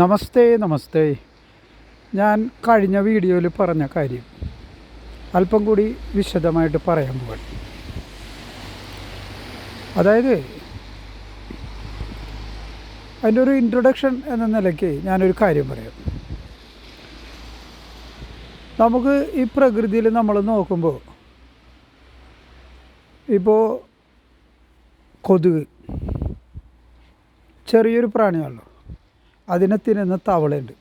നമസ്തേ നമസ്തേ. ഞാൻ കഴിഞ്ഞ വീഡിയോയിൽ പറഞ്ഞ കാര്യം അല്പം കൂടി വിശദമായിട്ട് പറയാൻ പോകാൻ അതായത് അതിന്റെ ഒരു ഇൻട്രൊഡക്ഷൻ എന്ന നിലയ്ക്ക് ഞാനൊരു കാര്യം പറയാം. നമുക്ക് ഈ പ്രകൃതിയിൽ നമ്മൾ നോക്കുമ്പോൾ ഇപ്പോൾ കൊതുക് ചെറിയൊരു പ്രാണിയാണല്ലോ. അതിനെ തിന്നുന്ന തവളയുണ്ട്.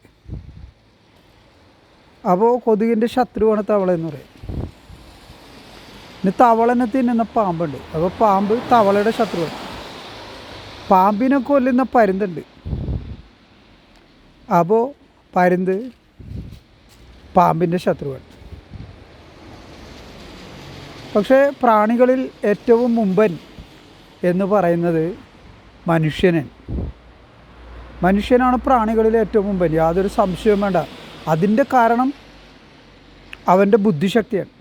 അപ്പോൾ കൊതുകിന്റെ ശത്രുവാണ് തവള എന്ന് പറയും. ഇനി തവളനെ തിന്നുന്ന പാമ്പുണ്ട്. അപ്പോൾ പാമ്പ് തവളയുടെ ശത്രുവാണ്. പാമ്പിനെ കൊല്ലുന്ന പരുന്തുണ്ട്. അപ്പോൾ പരുന്ത് പാമ്പിന്റെ ശത്രുവാണ്. പക്ഷേ പ്രാണികളിൽ ഏറ്റവും മുമ്പൻ എന്ന് പറയുന്നത് മനുഷ്യനാണ്. മനുഷ്യനാണ് പ്രാണികളിൽ ഏറ്റവും മുമ്പൻ യാതൊരു സംശയവും വേണ്ട. അതിന്റെ കാരണം അവന്റെ ബുദ്ധിശക്തിയാണ്.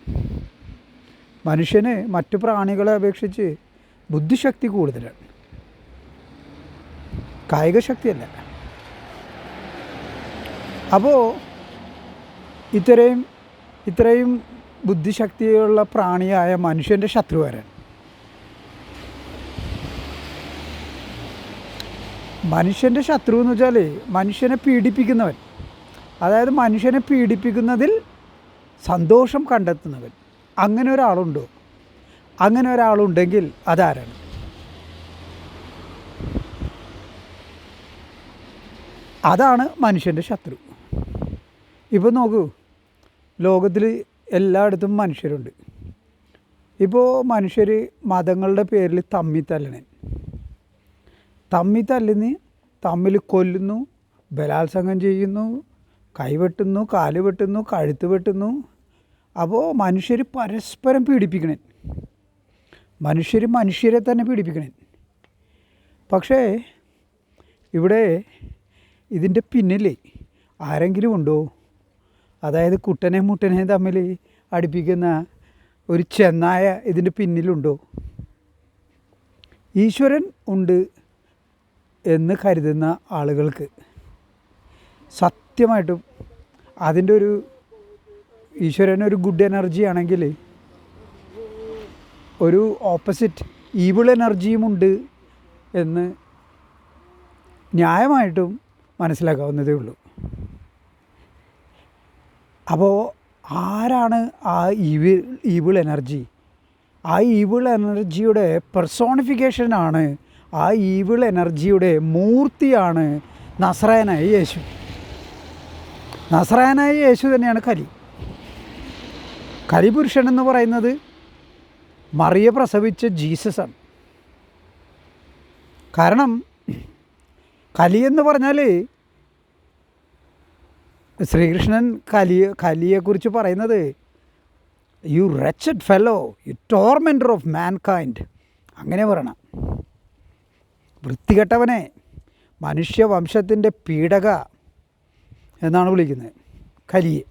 മനുഷ്യന് മറ്റു പ്രാണികളെ അപേക്ഷിച്ച് ബുദ്ധിശക്തി കൂടുതലാണ്. കായിക ശക്തിയല്ല. അപ്പോൾ ഇത്രയും ഇത്രയും ബുദ്ധിശക്തിയുള്ള പ്രാണിയായ മനുഷ്യന്റെ ശത്രുവാരാണ്. മനുഷ്യന്റെ ശത്രു എന്ന് വെച്ചാൽ മനുഷ്യനെ പീഡിപ്പിക്കുന്നവൻ. അതായത് മനുഷ്യനെ പീഡിപ്പിക്കുന്നതിൽ സന്തോഷം കണ്ടെത്തുന്നവൻ. അങ്ങനെ ഒരാളുണ്ടോ. അങ്ങനെ ഒരാളുണ്ടെങ്കിൽ അതാരാണ്? അതാണ് മനുഷ്യന്റെ ശത്രു. ഇപ്പോൾ നോക്കൂ. ലോകത്തിൽ എല്ലായിടത്തും മനുഷ്യരുണ്ട്. ഇപ്പോൾ മനുഷ്യർ മതങ്ങളുടെ പേരിൽ തമ്മി തല്ലണേ തല്ലുന്നു തമ്മിൽ കൊല്ലുന്നു ബലാത്സംഗം ചെയ്യുന്നു കൈവെട്ടുന്നു കാൽ വെട്ടുന്നു കഴുത്ത് വെട്ടുന്നു. അപ്പോൾ മനുഷ്യർ പരസ്പരം പീഡിപ്പിക്കണേ. മനുഷ്യർ മനുഷ്യരെ തന്നെ പീഡിപ്പിക്കണേ. പക്ഷേ ഇവിടെ ഇതിന്റെ പിന്നിൽ ആരെങ്കിലും ഉണ്ടോ? അതായത് കുട്ടനെ മുട്ടനെ തമ്മിൽ അടുപ്പിക്കുന്ന ഒരു ചെന്നായ ഇതിന്റെ പിന്നിലുണ്ടോ? ഈശ്വരൻ ഉണ്ട് എന്ന് കരുതുന്ന ആളുകൾക്ക് സത്യമായിട്ടും അതിന്റെ ഒരു ഈശ്വരനൊരു ഗുഡ് എനർജി ആണെങ്കിൽ ഒരു ഓപ്പോസിറ്റ് ഈവിൾ എനർജിയുമുണ്ട് എന്ന് ന്യായമായിട്ടും മനസ്സിലാക്കാവുന്നതേ ഉള്ളൂ. അപ്പോൾ ആരാണ് ആ ഈവിൾ ഈവിൾ എനർജി ആ ഈവിൾ എനർജിയുടെ പെർസോണിഫിക്കേഷനാണ് ആ ഈവിൾ എനർജിയുടെ മൂർത്തിയാണ് നസ്രായനായ യേശു. നസ്രായനായ യേശു തന്നെയാണ് കലി കലിപുരുഷൻ എന്ന് പറയുന്നത് മറിയ പ്രസവിച്ച ജീസസാണ് കാരണം കലി എന്ന് പറഞ്ഞാൽ ശ്രീകൃഷ്ണൻ കലി കലിയെക്കുറിച്ച് പറയുന്നത് you wretched fellow you tormentor of mankind അങ്ങനെ പറയണം. വൃത്തികെട്ടവനെ മനുഷ്യവംശത്തിന്റെ പീഡക എന്നാണ് വിളിക്കുന്നത് കലിയെ.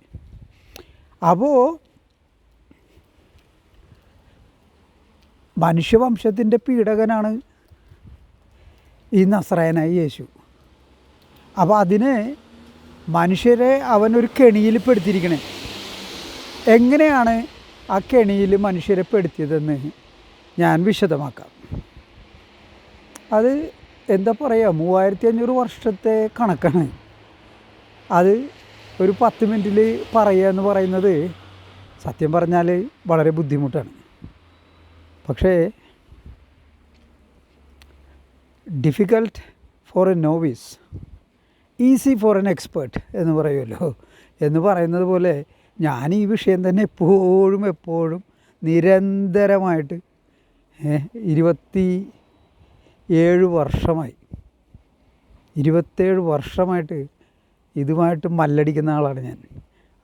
അപ്പോൾ മനുഷ്യവംശത്തിന്റെ പീഡകനാണ് ഈ നസ്രായനായ യേശു. അപ്പോൾ അതിന് മനുഷ്യരെ അവനൊരു കെണിയിൽ പെടുത്തിയിരിക്കണേ എങ്ങനെയാണ് ആ കെണിയിൽ മനുഷ്യരെ പെടുത്തിയതെന്ന് ഞാൻ വിശദമാക്കാം. അത് എന്താ പറയുക മൂവായിരത്തി അഞ്ഞൂറ് വർഷത്തെ കണക്കാണ്. അത് ഒരു പത്ത് മിനിറ്റിൽ പറയുക എന്ന് പറയുന്നത് സത്യം പറഞ്ഞാൽ വളരെ ബുദ്ധിമുട്ടാണ്. പക്ഷേ difficult for a novice easy for an expert എന്ന് പറയുമല്ലോ. എന്ന് പറയുന്നത് പോലെ ഞാൻ ഈ വിഷയം തന്നെ എപ്പോഴും എപ്പോഴും നിരന്തരമായിട്ട് ഇരുപത്തി ഏഴ് വർഷമായി. ഇരുപത്തേഴ് വർഷമായിട്ട് ഇതുമായിട്ട് മല്ലടിക്കുന്ന ആളാണ് ഞാൻ.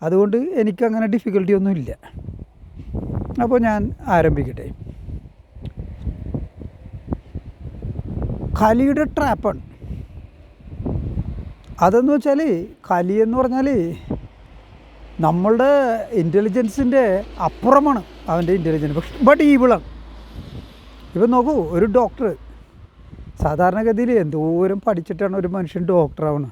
അതുകൊണ്ട് എനിക്കങ്ങനെ ഡിഫിക്കൽട്ടി ഒന്നുമില്ല അപ്പോൾ ഞാൻ ആരംഭിക്കട്ടെ. കലിയുടെ ട്രാപ്പാണ്. അതെന്ന് വെച്ചാൽ കലി എന്ന് പറഞ്ഞാൽ നമ്മളുടെ ഇന്റലിജൻസിന്റെ അപ്പുറമാണ് അവന്റെ ഇന്റലിജൻസ് ബട്ട് ഈവിളാണ് ഇപ്പം നോക്കൂ ഒരു ഡോക്ടർ സാധാരണഗതിയിൽ എന്തോരം പഠിച്ചിട്ടാണ് ഒരു മനുഷ്യൻ ഡോക്ടറാവണം?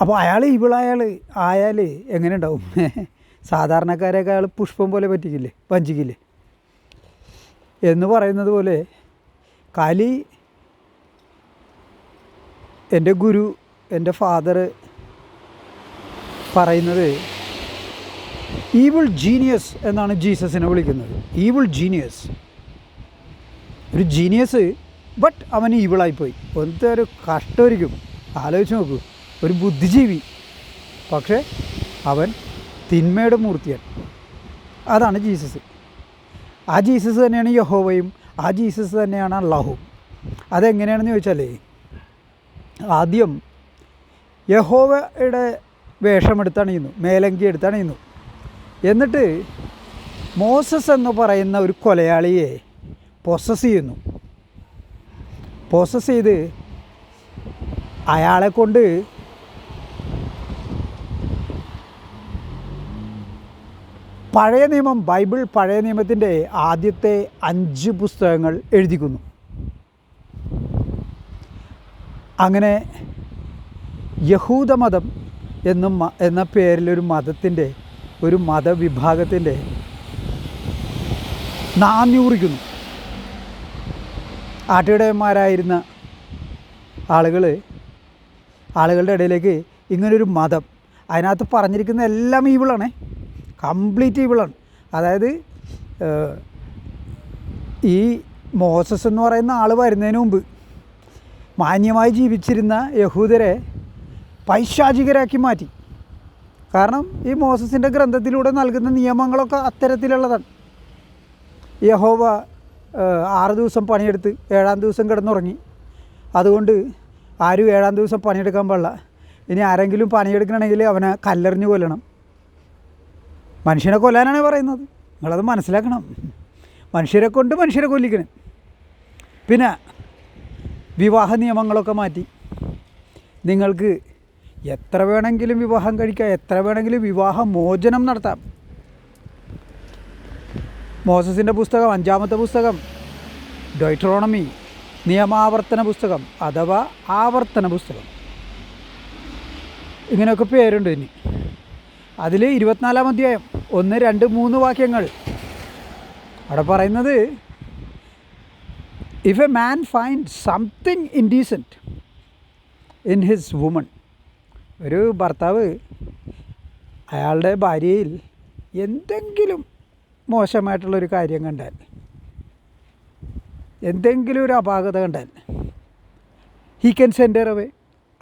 അപ്പോൾ അയാൾ ഇവിളയാൾ ആയാൽ എങ്ങനെ ഉണ്ടാവും സാധാരണക്കാരെയൊക്കെ അയാൾ പുഷ്പം പോലെ പറ്റിക്കില്ലേ? വഞ്ചിക്കില്ലേ? എന്ന് പറയുന്നത് പോലെ കലി എന്റെ ഗുരു എന്റെ ഫാദർ പറയുന്നത് ഈവിൾ ജീനിയസ് എന്നാണ് ജീസസിനെ വിളിക്കുന്നത്. ഈവിൾ ജീനിയസ് ഒരു ജീനിയസ് ബട്ട് അവന് ഇവിളായിപ്പോയി ഒന്നത്തെ ഒരു കഷ്ടമായിരിക്കും ആലോചിച്ച് നോക്കൂ. ഒരു ബുദ്ധിജീവി. പക്ഷേ അവൻ തിന്മയുടെ മൂർത്തിയാണ്. അതാണ് ജീസസ്. ആ ജീസസ് തന്നെയാണ് യഹോവയും ആ ജീസസ് തന്നെയാണ് അള്ളാഹുവും അതെങ്ങനെയാണെന്ന് ചോദിച്ചാലേ ആദ്യം യഹോവയുടെ വേഷമെടുത്തണിയുന്നു മേലങ്കി എടുത്തണിയുന്നു എന്നിട്ട് മോസസ് എന്ന് പറയുന്ന ഒരു കൊലയാളിയെ പൊസസ് ചെയ്യുന്നു. പൊസസ് ചെയ്ത് അയാളെ കൊണ്ട് പഴയ നിയമം ബൈബിൾ പഴയ നിയമത്തിന്റെ ആദ്യത്തെ അഞ്ച് പുസ്തകങ്ങൾ എഴുതിക്കുന്നു. അങ്ങനെ യഹൂദമതം എന്നും എന്ന പേരിലൊരു മതത്തിന്റെ ഒരു മതവിഭാഗത്തിന്റെ നാന്യൂറിക്കുന്നു ആട്ടിടയന്മാരായിരുന്ന ആളുകൾ ആളുകളുടെ ഇടയിലേക്ക് ഇങ്ങനൊരു മതം. അതിനകത്ത് പറഞ്ഞിരിക്കുന്ന എല്ലാം ഈവിളാണ് കംപ്ലീറ്റ് ഈവിളാണ് അതായത് ഈ മോസസ് എന്ന് പറയുന്ന ആൾ വരുന്നതിന് മുമ്പ് മാന്യമായി ജീവിച്ചിരുന്ന യഹൂദരെ പൈശാചികരാക്കി മാറ്റി. കാരണം ഈ മോസസിന്റെ ഗ്രന്ഥത്തിലൂടെ നൽകുന്ന നിയമങ്ങളൊക്കെ അത്തരത്തിലുള്ളതാണ്. യഹോവ ആറ് ദിവസം പണിയെടുത്ത് ഏഴാം ദിവസം കിടന്നുറങ്ങി. അതുകൊണ്ട് ആരും ഏഴാം ദിവസം പണിയെടുക്കാൻ പാടില്ല. ഇനി ആരെങ്കിലും പണിയെടുക്കണമെങ്കിൽ അവനെ കല്ലെറിഞ്ഞ് കൊല്ലണം. മനുഷ്യനെ കൊല്ലാനാണ് പറയുന്നത്. നിങ്ങളത് മനസ്സിലാക്കണം. മനുഷ്യരെ കൊണ്ട് മനുഷ്യരെ കൊല്ലിക്കണം. പിന്നെ വിവാഹ നിയമങ്ങളൊക്കെ മാറ്റി. നിങ്ങൾക്ക് എത്ര വേണമെങ്കിലും വിവാഹം കഴിക്കാം എത്ര വേണമെങ്കിലും വിവാഹ മോചനം നടത്താം. മോസസിന്റെ പുസ്തകം അഞ്ചാമത്തെ പുസ്തകം ഡൊയ്ട്രോണമി നിയമാവർത്തന പുസ്തകം അഥവാ ആവർത്തന പുസ്തകം. ഇങ്ങനെയൊക്കെ പേരുണ്ട് ഇനി. അതിൽ ഇരുപത്തിനാലാം അധ്യായം ഒന്ന് രണ്ട് മൂന്ന് വാക്യങ്ങൾ. അവിടെ പറയുന്നത് if a man find something indecent in his woman ഒരു ഭർത്താവ് അയാളുടെ ഭാര്യയിൽ എന്തെങ്കിലും മോശമായിട്ടുള്ളൊരു കാര്യം കണ്ടാൽ എന്തെങ്കിലും ഒരു അപാകത കണ്ടാൽ ഹീ ക്യാൻ സെന്റർ അവേ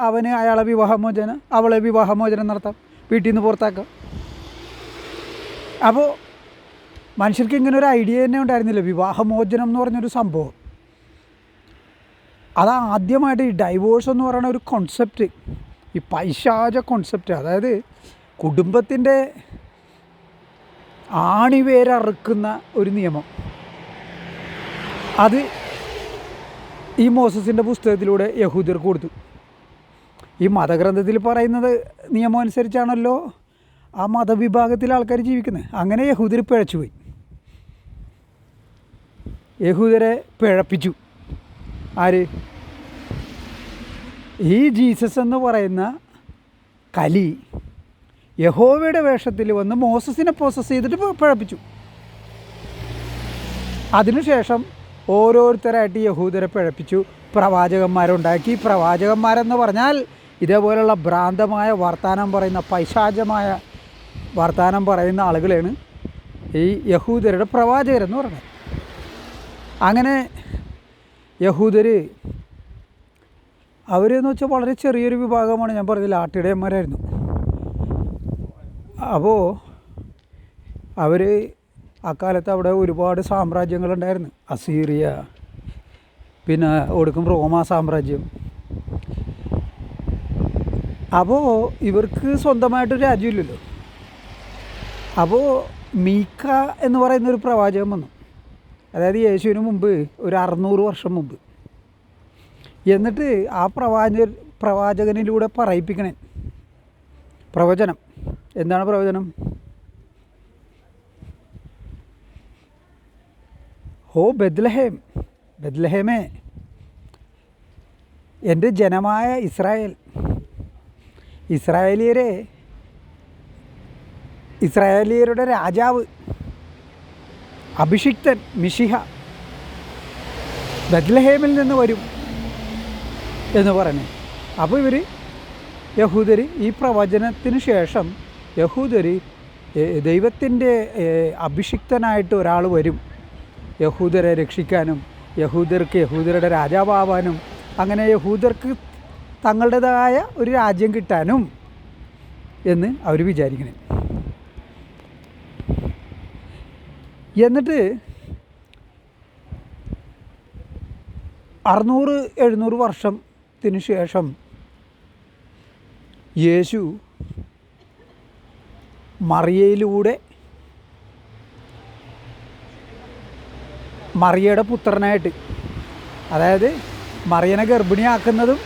അവന് അയാളെ വിവാഹമോചനം അവളെ വിവാഹമോചനം നടത്താം വീട്ടിൽ നിന്ന് പുറത്താക്കാം. അപ്പോൾ മനുഷ്യർക്ക് ഇങ്ങനെ ഒരു ഐഡിയ തന്നെ ഉണ്ടായിരുന്നില്ല. വിവാഹമോചനം എന്ന് പറഞ്ഞൊരു സംഭവം. അത് ആദ്യമായിട്ട് ഈ ഡൈവോഴ്സ് എന്ന് പറയുന്ന ഒരു കോൺസെപ്റ്റ് ഈ പൈശാച കോൺസെപ്റ്റ് അതായത് കുടുംബത്തിന്റെ ആണിവേരറുക്കുന്ന ഒരു നിയമം. അത് ഈ മോസസിന്റെ പുസ്തകത്തിലൂടെ യഹൂദർ കൊടുത്തു. ഈ മതഗ്രന്ഥത്തിൽ പറയുന്നത് നിയമം അനുസരിച്ചാണല്ലോ ആ മതവിഭാഗത്തിലെ ആൾക്കാർ ജീവിക്കുന്നത് അങ്ങനെ യഹൂദർ പിഴച്ചുപോയി യഹൂദരെ പിഴപ്പിച്ചു. ആര്? ഈ ജീസസ് എന്ന് പറയുന്ന കലി യഹോവയുടെ വേഷത്തിൽ വന്ന് മോസസിനെ പ്രോസസ് ചെയ്തിട്ട് പഴപ്പിച്ചു. അതിനുശേഷം ഓരോരുത്തരായിട്ട് യഹൂദരെ പിഴപ്പിച്ചു. പ്രവാചകന്മാരുണ്ടാക്കി. പ്രവാചകന്മാരെന്ന് പറഞ്ഞാൽ ഇതേപോലെയുള്ള ഭ്രാന്തമായ വർത്തമാനം പറയുന്ന പൈശാചമായ വർത്തമാനം പറയുന്ന ആളുകളാണ് ഈ യഹൂദരുടെ പ്രവാചകരെന്ന് പറഞ്ഞത്. അങ്ങനെ യഹൂദർ അവരെന്ന് വെച്ചാൽ വളരെ ചെറിയൊരു വിഭാഗമാണ്. ഞാൻ പറഞ്ഞത് ആട്ടിടയന്മാരായിരുന്നു. അപ്പോൾ അവർ അക്കാലത്ത് അവിടെ ഒരുപാട് സാമ്രാജ്യങ്ങളുണ്ടായിരുന്നു. അസീറിയ പിന്നെ ഒടുക്കും റോമാ സാമ്രാജ്യം. അപ്പോൾ ഇവർക്ക് സ്വന്തമായിട്ടൊരു രാജ്യമില്ലല്ലോ. അപ്പോൾ മീക്ക എന്ന് പറയുന്ന ഒരു പ്രവാചകൻ വന്നു. അതായത് യേശുവിന് മുമ്പ് ഒരു അറുന്നൂറ് വർഷം മുമ്പ്. എന്നിട്ട് ആ പ്രവാചക പ്രവാചകനിലൂടെ പറയിപ്പിക്കണേ. പ്രവചനം. എന്താണ് പ്രവചനം? ഹോ ബദ്ലഹേം ബദ്ലഹേമേ എന്റെ ജനമായ ഇസ്രായേൽ ഇസ്രായേലിയരെ ഇസ്രായേലിയരുടെ രാജാവ് അഭിഷിക്തൻ മിഷിഹ ബദ്ലഹേമിൽ നിന്ന് വരും എന്ന് പറഞ്ഞു. അപ്പോൾ ഇവർ യഹൂദർ ഈ പ്രവചനത്തിന് ശേഷം യഹൂദരി ദൈവത്തിന്റെ അഭിഷിക്തനായിട്ട് ഒരാൾ വരും. യഹൂദരെ രക്ഷിക്കാനും യഹൂദർക്ക് യഹൂദരുടെ രാജാവാവാനും അങ്ങനെ യഹൂദർക്ക് തങ്ങളുടേതായ ഒരു രാജ്യം കിട്ടാനും എന്ന് അവർ വിചാരിക്കണേ. എന്നിട്ട് അറുന്നൂറ് എഴുന്നൂറ് വർഷത്തിന് ശേഷം യേശു മറിയയിലൂടെ മറിയയുടെ പുത്രനായിട്ട് അതായത് മറിയനെ ഗർഭിണിയാക്കുന്നതും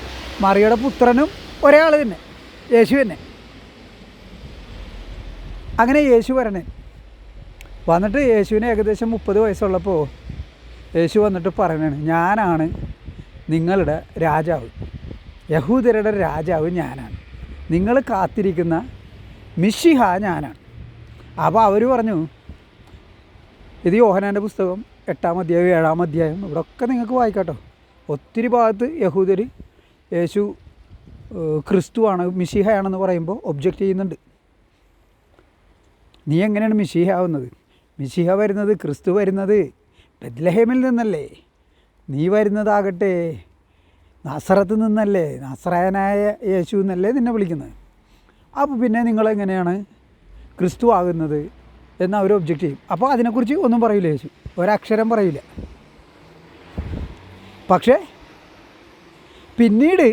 മറിയയുടെ പുത്രനും ഒരാൾ തന്നെ യേശു തന്നെ. അങ്ങനെ യേശു വരണേ. വന്നിട്ട് യേശുവിന് ഏകദേശം മുപ്പത് വയസ്സുള്ളപ്പോൾ യേശു വന്നിട്ട് പറയണാണ് ഞാനാണ് നിങ്ങളുടെ രാജാവ്. യഹൂദരുടെ രാജാവ് ഞാനാണ്. നിങ്ങൾ കാത്തിരിക്കുന്ന മിഷിഹ ഞാനാണ്. അപ്പോൾ അവർ പറഞ്ഞു ഇത് യോഹനാന്റെ പുസ്തകം എട്ടാം അധ്യായം ഏഴാം അധ്യായം ഇവിടെ ഒക്കെ നിങ്ങൾക്ക് വായിക്കാട്ടോ. ഒത്തിരി ഭാഗത്ത് യഹൂദർ യേശു ക്രിസ്തുവാണ് മിഷിഹയാണെന്ന് പറയുമ്പോൾ ഒബ്ജക്റ്റ് ചെയ്യുന്നുണ്ട്. നീ എങ്ങനെയാണ് മിഷിഹ ആവുന്നത്? മിഷിഹ വരുന്നത് ക്രിസ്തു വരുന്നത് ബദ്ലഹേമിൽ നിന്നല്ലേ? നീ വരുന്നതാകട്ടെ. നസറത്ത് നിന്നല്ലേ നസ്രായനായ യേശു എന്നല്ലേ നിന്നെ വിളിക്കുന്നത്. അപ്പോൾ പിന്നെ നിങ്ങളെങ്ങനെയാണ്? ക്രിസ്തു ആകുന്നത് എന്ന് അവർ ഒബ്ജക്റ്റ് ചെയ്യും. അപ്പോൾ അതിനെക്കുറിച്ച് ഒന്നും പറയില്ല യേശു. ഒരക്ഷരം പറയില്ല പക്ഷേ പിന്നീട്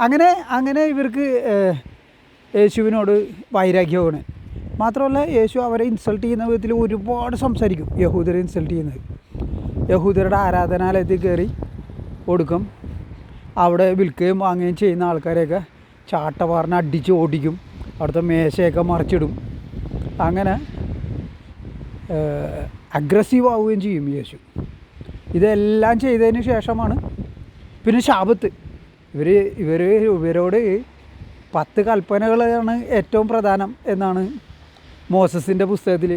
അങ്ങനെ അങ്ങനെ ഇവർക്ക് യേശുവിനോട് വൈരാഗ്യമാണ്. മാത്രമല്ല യേശു അവരെ ഇൻസൾട്ട് ചെയ്യുന്ന വിധത്തിൽ ഒരുപാട് സംസാരിക്കും. യഹൂദരെ ഇൻസൾട്ട് ചെയ്യുന്നത്. യഹൂദരുടെ ആരാധനാലയത്തിൽ കയറി കൊടുക്കും. അവിടെ വിൽക്കുകയും വാങ്ങുകയും ചെയ്യുന്ന ആൾക്കാരെയൊക്കെ ചാട്ടവാറിനെ അടിച്ച് ഓടിക്കും. അവിടുത്തെ മേശയൊക്കെ മറിച്ചിടും. അങ്ങനെ അഗ്രസീവ് ആവുകയും ചെയ്യും യേശു. ഇതെല്ലാം ചെയ്തതിന് ശേഷമാണ് പിന്നെ ശാപത്ത്. ഇവർ ഇവർ ഇവരോട് പത്ത് കൽപ്പനകളാണ് ഏറ്റവും പ്രധാനം എന്നാണ് മോസസിന്റെ പുസ്തകത്തിൽ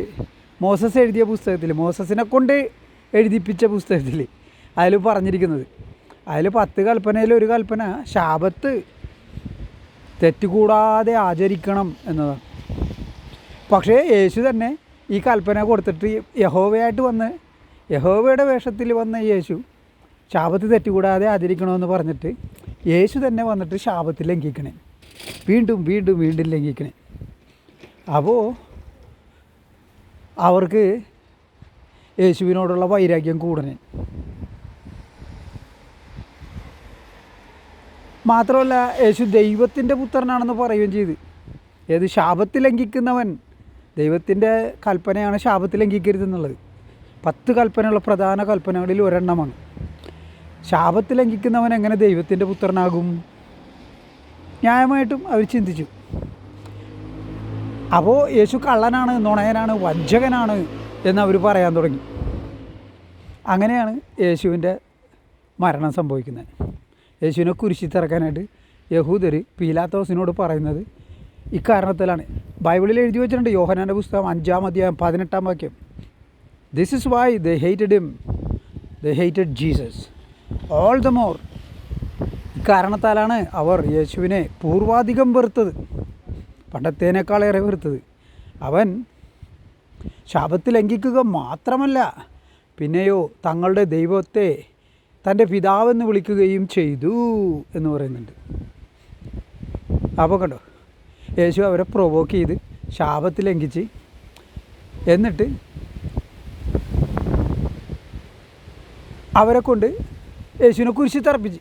മോസസ് എഴുതിയ പുസ്തകത്തിൽ മോസസിനെ കൊണ്ട് എഴുതിപ്പിച്ച പുസ്തകത്തിൽ അതിൽ പറഞ്ഞിരിക്കുന്നത്. അതിൽ പത്ത് കൽപ്പനയിൽ ഒരു കൽപ്പന. ശാപത്ത് തെറ്റുകൂടാതെ ആചരിക്കണം എന്നതാണ്. പക്ഷേ യേശു തന്നെ ഈ കൽപ്പന കൊടുത്തിട്ട് യഹോവയായിട്ട് വന്ന് യഹോവയുടെ വേഷത്തിൽ വന്ന യേശു ശാപത്ത് തെറ്റുകൂടാതെ ആചരിക്കണമെന്ന് പറഞ്ഞിട്ട് യേശു തന്നെ വന്നിട്ട് ശാപത്തിൽ ലംഘിക്കണേ. വീണ്ടും വീണ്ടും വീണ്ടും ലംഘിക്കണേ. അപ്പോൾ അവർക്ക് യേശുവിനോടുള്ള വൈരാഗ്യം കൂടണേ. മാത്രമല്ല യേശു ദൈവത്തിന്റെ പുത്രനാണെന്ന് പറയുകയും ചെയ്ത്. ഏത് ശാപത്തിൽ ലംഘിക്കുന്നവൻ ദൈവത്തിന്റെ കൽപ്പനയാണ് ശാപത്തിൽ ലംഘിക്കരുത് ലംഘിക്കരുതെന്നുള്ളത് പത്ത് കൽപ്പനയുള്ള പ്രധാന കൽപ്പനകളിൽ ഒരെണ്ണമാണ്. ശാപത്തിൽ ലംഘിക്കുന്നവൻ എങ്ങനെ ദൈവത്തിന്റെ പുത്രനാകും? ന്യായമായിട്ടും അവർ ചിന്തിച്ചു. അപ്പോൾ യേശു കള്ളനാണ് നുണയനാണ് വഞ്ചകനാണ് എന്ന് പറയാൻ തുടങ്ങി. അങ്ങനെയാണ് യേശുവിന്റെ മരണം സംഭവിക്കുന്നത്. യേശുവിനെ കുരിശിത്തിറക്കാനായിട്ട് യഹൂദർ പീലാത്തോസിനോട് പറയുന്നത് ഇക്കാരണത്തിലാണ്. ബൈബിളിൽ എഴുതി വെച്ചിട്ടുണ്ട് യോഹനാന്റെ പുസ്തകം അഞ്ചാം അധ്യായം പതിനെട്ടാം വാക്യം. This is why the hated him the hated Jesus all the more ഇക്കാരണത്താലാണ് അവർ യേശുവിനെ പൂർവാധികം വെറുത്തത്. പണ്ടത്തേനേക്കാളേറെ വെറുത്തത്. അവൻ ശാപത്തിൽ ലംഘിക്കുക മാത്രമല്ല പിന്നെയോ തങ്ങളുടെ ദൈവത്തെ തന്റെ പിതാവെന്ന് വിളിക്കുകയും ചെയ്തു എന്ന് പറയുന്നുണ്ട്. അപ്പോൾ കണ്ടോ യേശു അവരെ പ്രൊവോക്ക് ചെയ്ത് ശാപത്തിൽ ലംഘിച്ച് എന്നിട്ട് അവരെ കൊണ്ട് യേശുവിനെ കുരിശി തറപ്പിച്ച്.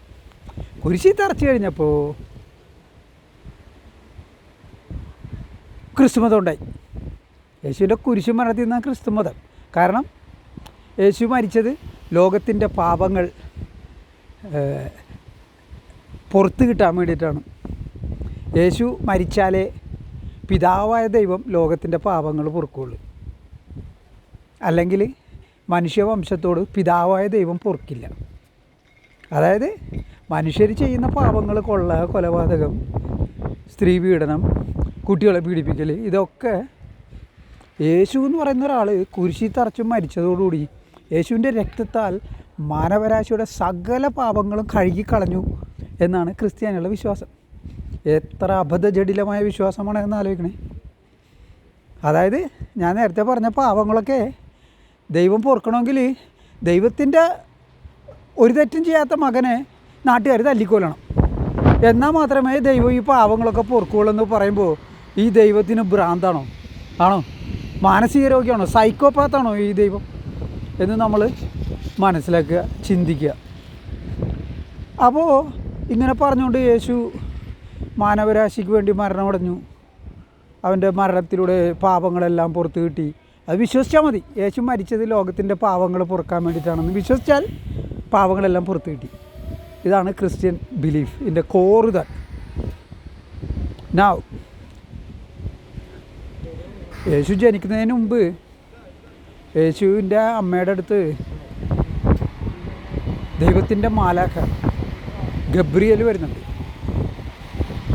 കുരിശി തറച്ചു കഴിഞ്ഞപ്പോൾ ക്രിസ്തുമതം ഉണ്ടായി യേശുവിന്റെ കുരിശു മരണത്തിൽ നിന്നാണ് ക്രിസ്തുമതം. കാരണം യേശു മരിച്ചത് ലോകത്തിന്റെ പാപങ്ങൾ പുറത്തു കിട്ടാൻ വേണ്ടിയിട്ടാണ്. യേശു മരിച്ചാലേ പിതാവായ ദൈവം ലോകത്തിന്റെ പാപങ്ങൾ പൊറുക്കുള്ളൂ അല്ലെങ്കിൽ മനുഷ്യവംശത്തോട് പിതാവായ ദൈവം പൊറുക്കില്ല. അതായത് മനുഷ്യർ ചെയ്യുന്ന പാപങ്ങൾ കൊള്ള കൊലപാതകം സ്ത്രീ പീഡനം കുട്ടികളെ പീഡിപ്പിക്കൽ ഇതൊക്കെ യേശു എന്ന് പറയുന്ന ഒരാൾ കുരിശി തറച്ചും മരിച്ചതോടുകൂടി യേശുവിന്റെ രക്തത്താൽ മാനവരാശിയുടെ സകല പാപങ്ങളും കഴുകിക്കളഞ്ഞു എന്നാണ് ക്രിസ്ത്യാനികളുടെ വിശ്വാസം. എത്ര അബദ്ധജടിലമായ വിശ്വാസമാണ് എന്ന് ആലോചിക്കണേ. അതായത് ഞാൻ നേരത്തെ പറഞ്ഞ പാപങ്ങളൊക്കെ ദൈവം പൊറുക്കണമെങ്കിൽ ദൈവത്തിന്റെ ഒരു തെറ്റും ചെയ്യാത്ത മകനെ നാട്ടുകാർ തല്ലിക്കൊല്ലണം. എന്നാൽ മാത്രമേ ദൈവം ഈ പാവങ്ങളൊക്കെ പൊറുക്കുള്ളൂ എന്ന് പറയുമ്പോൾ ഈ ദൈവത്തിന് ഭ്രാന്താണോ? ആണോ? മാനസിക രോഗിയാണോ? സൈക്കോപാത്താണോ ഈ ദൈവം? എന്ന് നമ്മൾ മനസ്സിലാക്കുക ചിന്തിക്കുക. അപ്പോൾ ഇങ്ങനെ പറഞ്ഞുകൊണ്ട് യേശു മാനവരാശിക്ക് വേണ്ടി മരണമടഞ്ഞു. അവന്റെ മരണത്തിലൂടെ പാപങ്ങളെല്ലാം പുറത്ത് കിട്ടി. അത് വിശ്വസിച്ചാൽ മതി. യേശു മരിച്ചത് ലോകത്തിന്റെ പാവങ്ങൾ പുറക്കാൻ വേണ്ടിയിട്ടാണെന്ന് വിശ്വസിച്ചാൽ പാവങ്ങളെല്ലാം പുറത്ത് കിട്ടി. ഇതാണ് ക്രിസ്ത്യൻ ബിലീഫ്. ഇതിന്റെ കോർ നാവ് യേശു ജനിക്കുന്നതിന് മുമ്പ് യേശുവിന്റെ അമ്മയുടെ അടുത്ത് ദൈവത്തിന്റെ മാലാഖ ഗബ്രിയൽ വരുന്നുണ്ട്.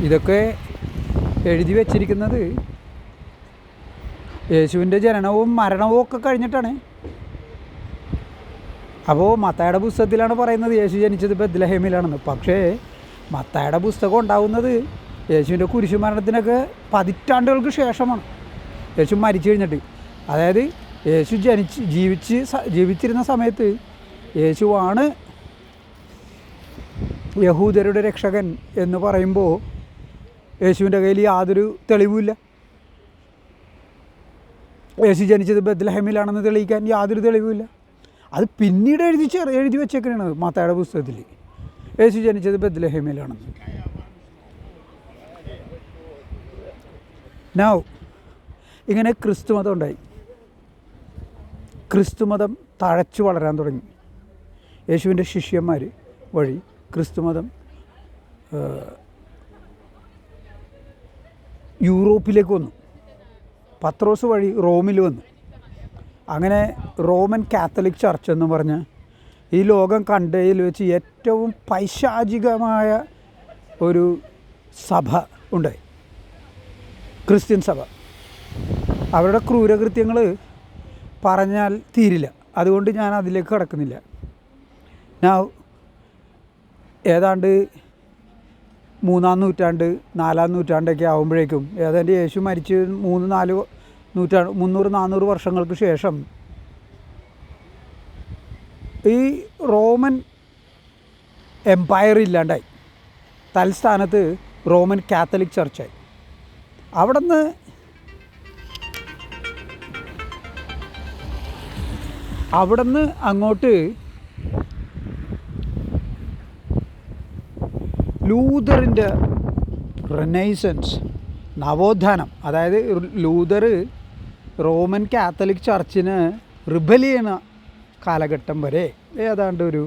ഇതൊക്കെ എഴുതി വച്ചിരിക്കുന്നത് യേശുവിന്റെ ജനനവും മരണവും ഒക്കെ കഴിഞ്ഞിട്ടാണ്. അപ്പോൾ മത്തായുടെ പുസ്തകത്തിലാണ് പറയുന്നത് യേശു ജനിച്ചത് ബദ്ലഹേമിലാണെന്ന് പക്ഷേ മത്തായുടെ പുസ്തകം ഉണ്ടാവുന്നത് യേശുവിന്റെ കുരിശുമരണത്തിനൊക്കെ പതിറ്റാണ്ടുകൾക്ക് ശേഷമാണ്. യേശു മരിച്ചു കഴിഞ്ഞിട്ട്. അതായത് യേശു ജനിച്ച് ജീവിച്ച് ജീവിച്ചിരുന്ന സമയത്ത് യേശുവാണ് യഹൂദരുടെ രക്ഷകൻ എന്ന് പറയുമ്പോൾ യേശുവിന്റെ കയ്യിൽ യാതൊരു തെളിവുമില്ല. യേശു ജനിച്ചത് ബദ്ലഹമിലാണെന്ന് തെളിയിക്കാൻ യാതൊരു തെളിവുമില്ല. അത് പിന്നീട് എഴുതി എഴുതി വെച്ചേക്കണത് മാത്തായുടെ പുസ്തകത്തിൽ. യേശു ജനിച്ചത് ബദ്ലഹമിലാണെന്ന് നൗ ഇങ്ങനെ ക്രിസ്തുമതം ഉണ്ടായി. ക്രിസ്തുമതം തഴച്ചു വളരാൻ തുടങ്ങി. യേശുവിന്റെ ശിഷ്യന്മാർ വഴി ക്രിസ്തുമതം യൂറോപ്പിലേക്ക് വന്നു. പത്രോസ് വഴി റോമിൽ വന്നു. അങ്ങനെ റോമൻ കാത്തലിക് ചർച്ച് എന്ന് പറഞ്ഞ് ഈ ലോകം കണ്ടതിൽ വെച്ച് ഏറ്റവും പൈശാചികമായ ഒരു സഭ ഉണ്ടായി. ക്രിസ്ത്യൻ സഭ. അവരുടെ ക്രൂരകൃത്യങ്ങൾ പറഞ്ഞാൽ തീരില്ല. അതുകൊണ്ട് ഞാൻ അതിലേക്ക് കടക്കുന്നില്ല. ഞാൻ ഏതാണ്ട് മൂന്നാം നൂറ്റാണ്ട് നാലാം നൂറ്റാണ്ടൊക്കെ ആകുമ്പോഴേക്കും ഏതാണ്ട് യേശു മരിച്ച് മൂന്ന് നാല് നൂറ്റാണ്ട് മുന്നൂറ് നാനൂറ് വർഷങ്ങൾക്ക് ശേഷം ഈ റോമൻ എംപയർ ഇല്ലാണ്ടായി. തൽസ്ഥാനത്ത് റോമൻ കാത്തലിക് ചർച്ചായി. അവിടെ നിന്ന് അവിടെ നിന്ന് അങ്ങോട്ട് ലൂതറിന്റെ റെനൈസൻസ് നവോത്ഥാനം അതായത് ലൂതർ റോമൻ കാത്തലിക് ചർച്ചിന് റിബൽ ചെയ്യുന്ന കാലഘട്ടം വരെ ഏതാണ്ട് ഒരു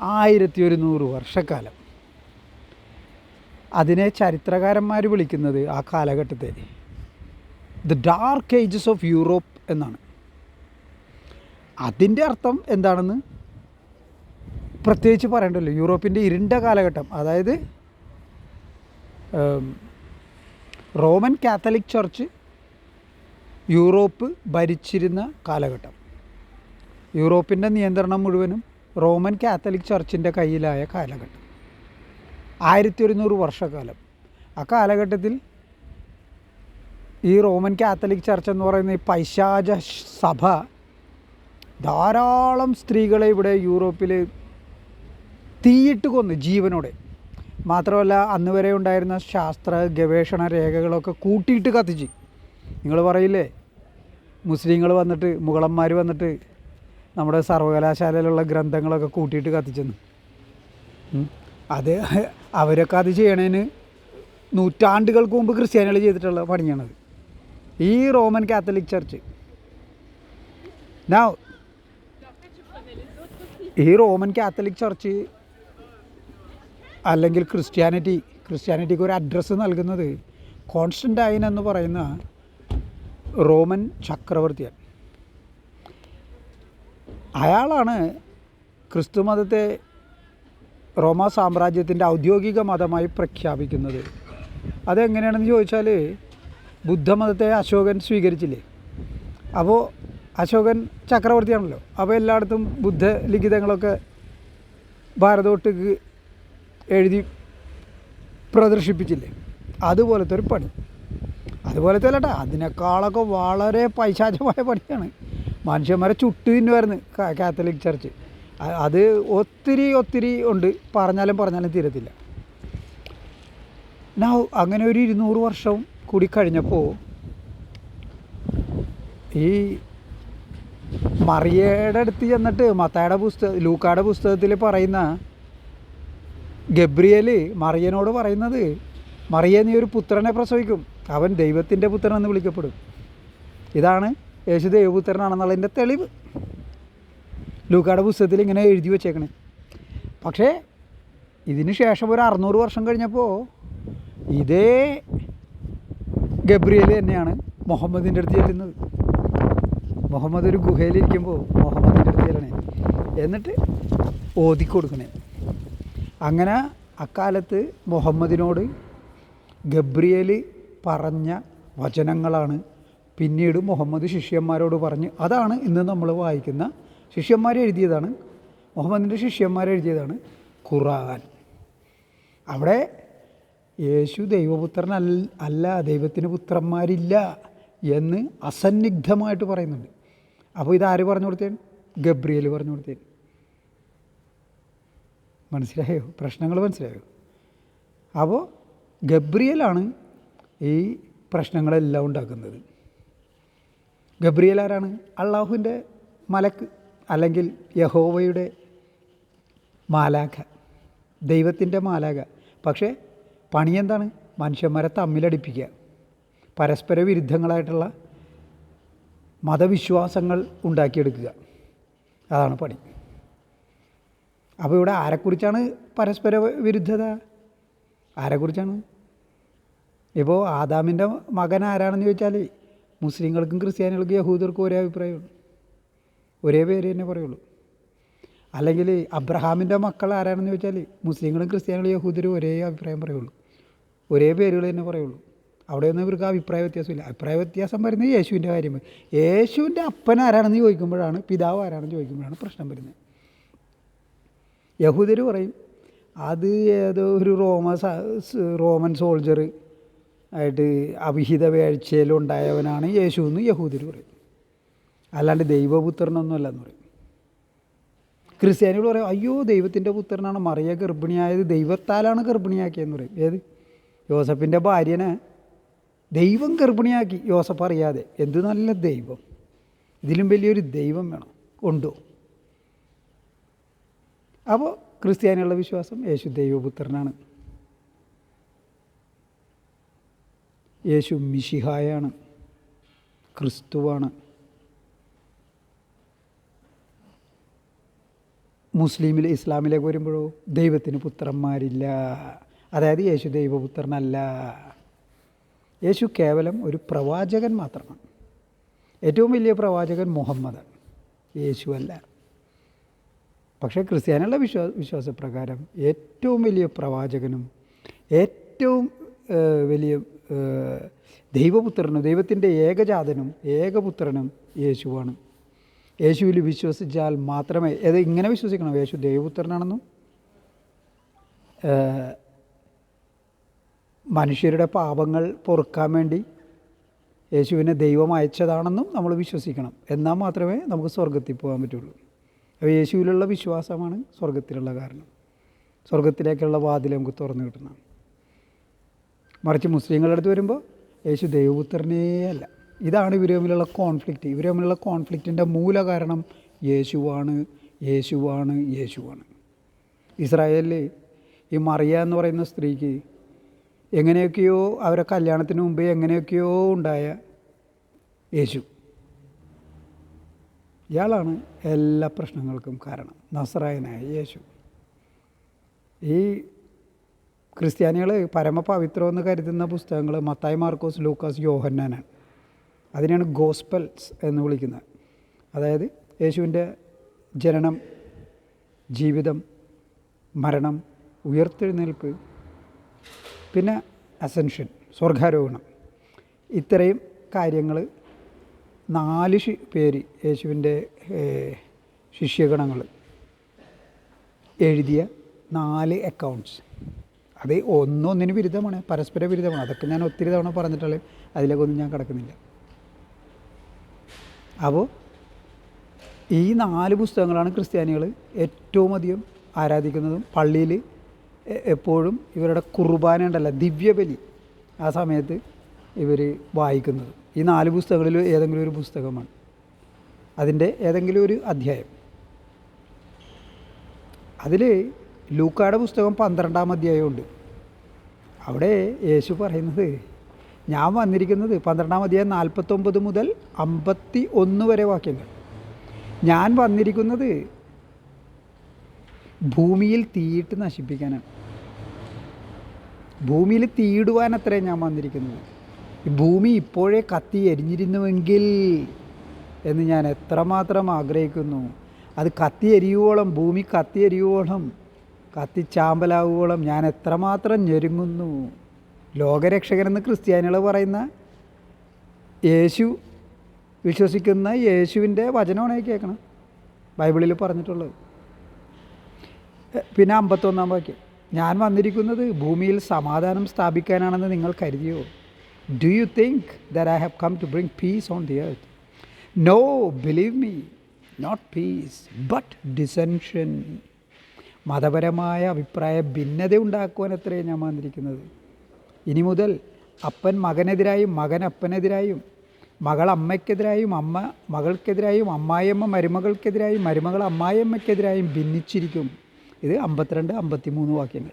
ആയിരത്തി ഒരുന്നൂറ് വർഷക്കാലം. അതിനെ ചരിത്രകാരന്മാർ വിളിക്കുന്നത് ആ കാലഘട്ടത്തെ. The dark ages of Europe എന്നാണ്. അതിന്റെ അർത്ഥം എന്താണെന്ന് പ്രത്യേകിച്ച് പറയണ്ടല്ലോ. യൂറോപ്പിന്റെ ഇരുണ്ട കാലഘട്ടം അതായത് റോമൻ കാത്തലിക് ചർച്ച് യൂറോപ്പ് ഭരിച്ചിരുന്ന കാലഘട്ടം. യൂറോപ്പിന്റെ നിയന്ത്രണം മുഴുവനും റോമൻ കാത്തലിക് ചർച്ചിന്റെ കയ്യിലായ കാലഘട്ടം. ആയിരത്തി ഒരുന്നൂറ് വർഷക്കാലം. ആ കാലഘട്ടത്തിൽ ഈ റോമൻ കാത്തലിക് ചർച്ച് എന്ന് പറയുന്ന ഈ പൈശാച സഭ ധാരാളം സ്ത്രീകളെ ഇവിടെ യൂറോപ്പിൽ തീയിട്ട് കൊന്ന് ജീവനോടെ. മാത്രമല്ല അന്ന് വരെ ഉണ്ടായിരുന്ന ശാസ്ത്ര ഗവേഷണ രേഖകളൊക്കെ കൂട്ടിയിട്ട് കത്തിച്ച്. നിങ്ങൾ പറയില്ലേ? മുസ്ലിങ്ങൾ വന്നിട്ട് മുഗളന്മാർ വന്നിട്ട് നമ്മുടെ സർവകലാശാലയിലുള്ള ഗ്രന്ഥങ്ങളൊക്കെ കൂട്ടിയിട്ട് കത്തിച്ചെന്ന്. അത് അവരൊക്കെ അത് ചെയ്യണതിന് നൂറ്റാണ്ടുകൾക്ക് മുമ്പ് ക്രിസ്ത്യാനികൾ ചെയ്തിട്ടുള്ള പണിയാണത്. ഈ റോമൻ കാത്തലിക് ചർച്ച്. Now, ഈ റോമൻ കാത്തലിക് ചർച്ച് അല്ലെങ്കിൽ ക്രിസ്ത്യാനിറ്റി ക്രിസ്ത്യാനിറ്റിക്ക് ഒരു അഡ്രസ്സ് നൽകുന്നത് കോൺസ്റ്റന്റൈൻ എന്ന് പറയുന്ന റോമൻ ചക്രവർത്തിയാണ് അയാളാണ് ക്രിസ്തു മതത്തെ റോമ സാമ്രാജ്യത്തിന്റെ ഔദ്യോഗിക മതമായി പ്രഖ്യാപിക്കുന്നത്. അതെങ്ങനെയാണെന്ന് ചോദിച്ചാൽ ബുദ്ധമതത്തെ അശോകൻ സ്വീകരിച്ചില്ലേ? അപ്പോൾ അശോകൻ ചക്രവർത്തിയാണല്ലോ. അപ്പോൾ എല്ലായിടത്തും ബുദ്ധ ലിഖിതങ്ങളൊക്കെ ഭാരതോട്ടേക്ക് എഴുതി പ്രദർശിപ്പിച്ചില്ലേ? അതുപോലത്തെ ഒരു പണി. അതുപോലത്തെ അല്ലട്ടാ അതിനേക്കാളൊക്കെ വളരെ പൈശാചമായ പണിയാണ്. മനുഷ്യന്മാരെ ചുട്ടു തിന്നുമായിരുന്നു കാത്തലിക് ചർച്ച് അത് ഒത്തിരി ഒത്തിരി ഉണ്ട്. പറഞ്ഞാലും പറഞ്ഞാലും തീരത്തില്ല. നാ അങ്ങനെ ഒരു ഇരുന്നൂറ് വർഷം കൂടി കഴിഞ്ഞപ്പോൾ ഈ മറിയയുടെ അടുത്ത് ചെന്നിട്ട് മത്തായുടെ പുസ്തക ലൂക്കാടെ പുസ്തകത്തിൽ പറയുന്ന ഗബ്രിയൽ മറിയനോട് പറയുന്നത് മറിയ നീ ഒരു പുത്രനെ പ്രസവിക്കും. അവൻ ദൈവത്തിന്റെ പുത്രൻ എന്ന് വിളിക്കപ്പെടും. ഇതാണ് യേശു ദൈവപുത്രനാണെന്നുള്ളതിന്റെ തെളിവ്. ലൂക്കായുടെ പുസ്തകത്തിൽ ഇങ്ങനെ എഴുതി വെച്ചേക്കണേ. പക്ഷേ ഇതിന് ശേഷം ഒരു അറുന്നൂറ് വർഷം കഴിഞ്ഞപ്പോൾ ഇതേ ഗബ്രിയൽ തന്നെയാണ് മുഹമ്മദിന്റെ അടുത്ത് ചെല്ലുന്നത്. മുഹമ്മദ് ഒരു ഗുഹയിലിരിക്കുമ്പോൾ മുഹമ്മദിന്റെ അടുത്ത് ചെല്ലണേ. എന്നിട്ട് ഓതി കൊടുക്കണേ. അങ്ങനെ അക്കാലത്ത് മുഹമ്മദിനോട് ഗബ്രിയേൽ പറഞ്ഞ വചനങ്ങളാണ് പിന്നീട് മുഹമ്മദ് ശിഷ്യന്മാരോട് പറഞ്ഞ് അതാണ് ഇന്ന് നമ്മൾ വായിക്കുന്ന ശിഷ്യന്മാർ എഴുതിയതാണ്. മുഹമ്മദിന്റെ ശിഷ്യന്മാർ എഴുതിയതാണ് ഖുറാൻ അവിടെ യേശു ദൈവപുത്രൻ അല്ല ദൈവത്തിന് പുത്രന്മാരില്ല എന്ന് അസന്നിഗ്ധമായിട്ട് പറയുന്നുണ്ട്. അപ്പോൾ ഇതാര് പറഞ്ഞു കൊടുത്തേൻ ഗബ്രിയേൽ പറഞ്ഞു കൊടുത്തേൻ മനസ്സിലായോ? പ്രശ്നങ്ങൾ മനസ്സിലായോ? അപ്പോൾ ഗബ്രിയലാണ് ഈ പ്രശ്നങ്ങളെല്ലാം ഉണ്ടാക്കുന്നത്. ഗബ്രിയൽ ആരാണ്? അള്ളാഹുവിന്റെ മലക്ക് അല്ലെങ്കിൽ യഹോവയുടെ മാലാഖ. ദൈവത്തിന്റെ മാലാഖ. പക്ഷേ പണിയെന്താണ് മനുഷ്യന്മാരെ തമ്മിലടിപ്പിക്കുക. പരസ്പര വിരുദ്ധങ്ങളായിട്ടുള്ള മതവിശ്വാസങ്ങൾ ഉണ്ടാക്കിയെടുക്കുക. അതാണ് പണി. അപ്പോൾ ഇവിടെ ആരെക്കുറിച്ചാണ് പരസ്പര വിരുദ്ധത? ആരെക്കുറിച്ചാണ്? ഇപ്പോൾ ആദാമിന്റെ മകൻ ആരാണെന്ന് ചോദിച്ചാൽ മുസ്ലിങ്ങൾക്കും ക്രിസ്ത്യാനികൾക്കും യഹൂദർക്കും ഒരേ അഭിപ്രായമുള്ളൂ ഒരേ പേര് തന്നെ പറയുള്ളൂ. അല്ലെങ്കിൽ അബ്രഹാമിന്റെ മക്കൾ ആരാണെന്ന് ചോദിച്ചാൽ മുസ്ലിങ്ങളും ക്രിസ്ത്യാനികളും യഹൂദരും ഒരേ അഭിപ്രായം പറയുള്ളൂ. ഒരേ പേരുകൾ തന്നെ പറയുള്ളൂ. അവിടെയൊന്നും ഇവർക്ക് അഭിപ്രായ വ്യത്യാസമില്ല. അഭിപ്രായ വ്യത്യാസം വരുന്നത് യേശുവിന്റെ കാര്യം. യേശുവിന്റെ അപ്പൻ ആരാണെന്ന് ചോദിക്കുമ്പോഴാണ് പിതാവ് ആരാണെന്ന് ചോദിക്കുമ്പോഴാണ് പ്രശ്നം വരുന്നത്. യഹൂദർ പറയും അത് ഏതോ ഒരു റോമ റോമൻ സോൾജർ ആയിട്ട് അവിഹിത വേഴ്ചയിലുണ്ടായവനാണ് യേശു എന്ന് യഹൂദർ പറയും. അല്ലാണ്ട് ദൈവപുത്രനൊന്നുമല്ല എന്ന് പറയും. ക്രിസ്ത്യാനികൾ പറയും അയ്യോ ദൈവത്തിന്റെ പുത്രനാണ്. മറിയ ഗർഭിണിയായത് ദൈവത്താലാണ് ഗർഭിണിയാക്കിയെന്ന് പറയും. ഏത്? യോസഫിന്റെ ഭാര്യനെ ദൈവം ഗർഭിണിയാക്കി യോസഫ് അറിയാതെ എന്ത് നല്ല ദൈവം. ഇതിലും വലിയൊരു ദൈവം വേണം ഉണ്ടോ? അപ്പോൾ ക്രിസ്ത്യാനികളുടെ വിശ്വാസം യേശു ദൈവപുത്രനാണ്. യേശു മിഷിഹായാണ് ക്രിസ്തുവാണ്. മുസ്ലിമിൽ ഇസ്ലാമിലേക്ക് വരുമ്പോഴോ ദൈവത്തിന് പുത്രന്മാരില്ല. അതായത് യേശു ദൈവപുത്രനല്ല. യേശു കേവലം ഒരു പ്രവാചകൻ മാത്രമാണ്. ഏറ്റവും വലിയ പ്രവാചകൻ മുഹമ്മദാണ് യേശുവല്ല പക്ഷേ ക്രിസ്ത്യാനികളുടെ വിശ്വാസ വിശ്വാസപ്രകാരം ഏറ്റവും വലിയ പ്രവാചകനും ഏറ്റവും വലിയ ദൈവപുത്രനും ദൈവത്തിന്റെ ഏകജാതനും ഏകപുത്രനും യേശുവാണ്. യേശുവിൽ വിശ്വസിച്ചാൽ മാത്രമേ ഇത് ഇങ്ങനെ വിശ്വസിക്കണം? യേശു ദൈവപുത്രനാണെന്നും മനുഷ്യരുടെ പാപങ്ങൾ പൊറുക്കാൻ വേണ്ടി യേശുവിനെ ദൈവം അയച്ചതാണെന്നും നമ്മൾ വിശ്വസിക്കണം. എന്നാൽ മാത്രമേ നമുക്ക് സ്വർഗത്തിൽ പോകാൻ പറ്റുള്ളൂ. അപ്പോൾ യേശുവിലുള്ള വിശ്വാസമാണ് സ്വർഗത്തിലുള്ള കാരണം. സ്വർഗത്തിലേക്കുള്ള വാതിൽ നമുക്ക് തുറന്നു കിട്ടുന്നതാണ് മറിച്ച് മുസ്ലിങ്ങളുടെ അടുത്ത് വരുമ്പോൾ യേശു ദൈവപുത്രനേ അല്ല. ഇതാണ് ഇവർ തമ്മിലുള്ള കോൺഫ്ലിക്റ്റ് ഇവർ തമ്മിലുള്ള കോൺഫ്ലിക്റ്റിന്റെ മൂല കാരണം യേശുവാണ് യേശുവാണ് യേശുവാണ്. ഇസ്രായേലിൽ ഈ മറിയ എന്ന് പറയുന്ന സ്ത്രീക്ക് എങ്ങനെയൊക്കെയോ അവരെ കല്യാണത്തിന് മുമ്പേ എങ്ങനെയൊക്കെയോ ഉണ്ടായ യേശു. ഇയാളാണ് എല്ലാ പ്രശ്നങ്ങൾക്കും കാരണം നസറായനായ യേശു. ഈ ക്രിസ്ത്യാനികൾ പരമപവിത്രമെന്ന് കരുതുന്ന പുസ്തകങ്ങൾ മത്തായി മാർക്കോസ് ലൂക്കാസ് യോഹന്നാനാണ്. അതിനെയാണ് ഗോസ്പൽസ് എന്ന് വിളിക്കുന്നത്. അതായത് യേശുവിന്റെ ജനനം ജീവിതം മരണം ഉയർത്തെഴുന്നേൽപ്പ് പിന്നെ അസെൻഷൻ സ്വർഗാരോഹണം. ഇത്രയും കാര്യങ്ങൾ നാല് പേര് യേശുവിന്റെ ശിഷ്യഗണങ്ങൾ എഴുതിയ നാല് അക്കൗണ്ട്സ് അത് ഒന്നൊന്നിന് വിരുദ്ധമാണ് പരസ്പര വിരുദ്ധമാണ്. അതൊക്കെ ഞാൻ ഒത്തിരി തവണ പറഞ്ഞിട്ടുള്ളത് അതിലേക്കൊന്നും ഞാൻ കിടക്കുന്നില്ല. അപ്പോൾ ഈ നാല് പുസ്തകങ്ങളാണ് ക്രിസ്ത്യാനികൾ ഏറ്റവും അധികം ആരാധിക്കുന്നതും പള്ളിയിൽ എപ്പോഴും ഇവരുടെ കുർബാന ഉണ്ടല്ല ദിവ്യബലി ആ സമയത്ത് ഇവർ വായിക്കുന്നത്. ഈ നാല് പുസ്തകങ്ങളിൽ ഏതെങ്കിലും ഒരു പുസ്തകമാണ്. അതിന്റെ ഏതെങ്കിലും ഒരു അധ്യായം. അതിൽ ലൂക്കായുടെ പുസ്തകം പന്ത്രണ്ടാം അധ്യായമുണ്ട്. അവിടെ യേശു പറയുന്നത് ഞാൻ വന്നിരിക്കുന്നത് പന്ത്രണ്ടാം അധ്യായം നാൽപ്പത്തൊമ്പത് മുതൽ അമ്പത്തി ഒന്ന് വരെ വാക്യങ്ങൾ. ഞാൻ വന്നിരിക്കുന്നത് ഭൂമിയിൽ തീയിട്ട് നശിപ്പിക്കാനാണ്. ഭൂമിയിൽ തീയിടുവാൻ അത്രേ ഞാൻ വന്നിരിക്കുന്നത്. ഭൂമി ഇപ്പോഴേ കത്തി എരിഞ്ഞിരുന്നുവെങ്കിൽ എന്ന് ഞാൻ എത്രമാത്രം ആഗ്രഹിക്കുന്നു. അത് കത്തി എരിയുവോളം ഭൂമി കത്തി എരിയുവോളം കത്തി ചാമ്പലാവുവോളം ഞാൻ എത്രമാത്രം ഞെരുങ്ങുന്നു. ലോകരക്ഷകനെന്ന് ക്രിസ്ത്യാനികൾ പറയുന്ന യേശു വിശ്വസിക്കുന്ന യേശുവിന്റെ വചനമാണ് കേൾക്കണം ബൈബിളിൽ പറഞ്ഞിട്ടുള്ളത്. പിന്നെ അമ്പത്തൊന്നാം വാക്യം. ഞാൻ വന്നിരിക്കുന്നത് ഭൂമിയിൽ സമാധാനം സ്ഥാപിക്കാനാണെന്ന് നിങ്ങൾ കരുതിയോ? Do you think that I have come to bring peace on the earth no believe me not peace but dissension മതപരമായ അഭിപ്രായ ഭിന്നത ഉണ്ടാക്കുവാൻ അത്രയും ഞാൻ വന്നിരിക്കുന്നത്. ഇനി മുതൽ അപ്പൻ മകനെതിരായും മകൻ അപ്പനെതിരായും മകൾ അമ്മയ്ക്കെതിരായും അമ്മ മകൾക്കെതിരായും അമ്മായിയമ്മ മരുമകൾക്കെതിരായും മരുമകൾ അമ്മായിയമ്മയ്ക്കെതിരായും ഭിന്നിച്ചിരിക്കും. ഇത് അമ്പത്തിരണ്ട് അമ്പത്തിമൂന്ന് വാക്യങ്ങൾ.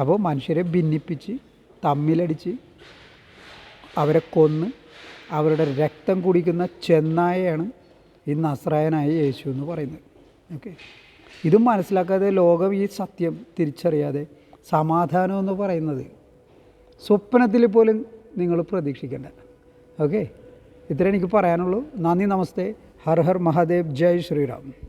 അപ്പോൾ മനുഷ്യരെ ഭിന്നിപ്പിച്ച് തമ്മിലടിച്ച് അവരെ കൊന്ന് അവരുടെ രക്തം കുടിക്കുന്ന ചെന്നായയാണ് ഈ നസ്രായനായ യേശു എന്ന് പറയുന്നത്. ഓക്കെ. ഇതും മനസ്സിലാക്കാതെ ലോകം ഈ സത്യം തിരിച്ചറിയാതെ സമാധാനം എന്ന് പറയുന്നത് സ്വപ്നത്തിൽ പോലും നിങ്ങൾ പ്രതീക്ഷിക്കേണ്ട. ഓക്കെ. ഇത്ര എനിക്ക് പറയാനുള്ളൂ. നന്ദി നമസ്തേ. ഹർ ഹർ മഹാദേവ്. ജയ് ശ്രീറാം.